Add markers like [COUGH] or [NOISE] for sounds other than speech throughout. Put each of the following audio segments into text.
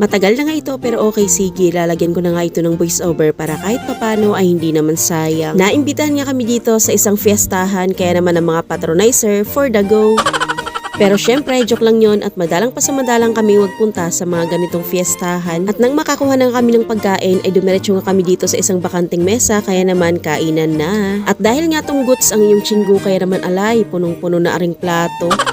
Matagal na nga ito pero okay sige, lalagyan ko na nga ito ng voice over para kahit papano ay hindi naman sayang. Naimbitahan nga kami dito sa isang fiestahan kaya naman ang mga patronizer for the go. Pero syempre, joke lang yon at madalang pa sa madalang kami magpunta sa mga ganitong fiestahan. At nang makakuha na kami ng pagkain, ay dumiretso nga kami dito sa isang bakanting mesa, kaya naman kainan na. At dahil nga tong goods ang iyong chinggo, kaya naman alay, punong-puno na aring plato.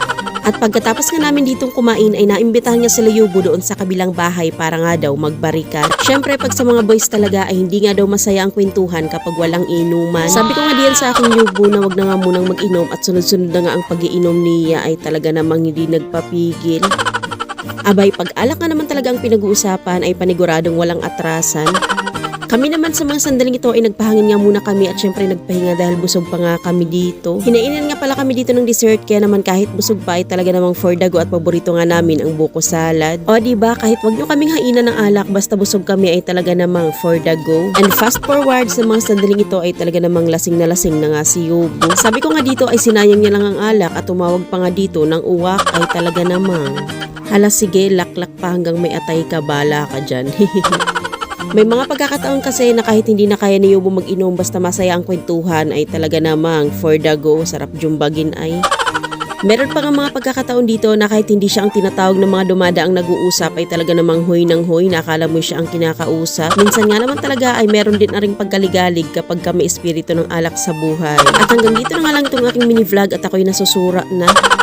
At pagkatapos nga namin ditong kumain ay naimbitahan nga sila Yubo doon sa kabilang bahay para nga daw magbarikan. Syempre pag sa mga boys talaga ay hindi nga daw masaya ang kwentuhan kapag walang inuman. Sabi ko nga diyan sa aking Yubo na wag na nga munang mag-inom at sunod-sunod na nga ang pagiinom niya ay talaga namang hindi nagpapigil. Abay, pag alak nga naman talaga ang pinag-uusapan ay paniguradong walang atrasan. Kami naman sa mga sandaling ito ay nagpahangin nga muna kami at syempre nagpahinga dahil busog pa nga kami dito. Hinainan nga pala kami dito ng dessert kaya naman kahit busog pa ay talaga namang for the go at paborito nga namin ang buko salad. O ba kahit wag nyo kaming hainan ng alak basta busog kami ay talaga namang for the go. And fast forward sa mga sandaling ito ay talaga namang lasing na lasing na nga si Yubo. Sabi ko nga dito ay sinayang niya lang ang alak at tumawag pa nga dito ng uwak ay talaga namang Hala sige, laklak pa hanggang may atay ka, bala ka dyan. [LAUGHS] May mga pagkakataon kasi na kahit hindi na kaya ni Yubo mag-inom basta masaya ang kwentuhan ay talaga namang for the go, sarap jumbagin ay. Meron pa nga mga pagkakataon dito na kahit hindi siya ang tinatawag ng mga dumadaang nag-uusap ay talaga namang hoy ng hoy na akala mo siya ang kinakausap. Minsan nga naman talaga ay meron din na rin pagkaligalig kapag kami espiritu ng alak sa buhay. At hanggang dito na nga lang itong aking mini vlog at ako'y nasusura na.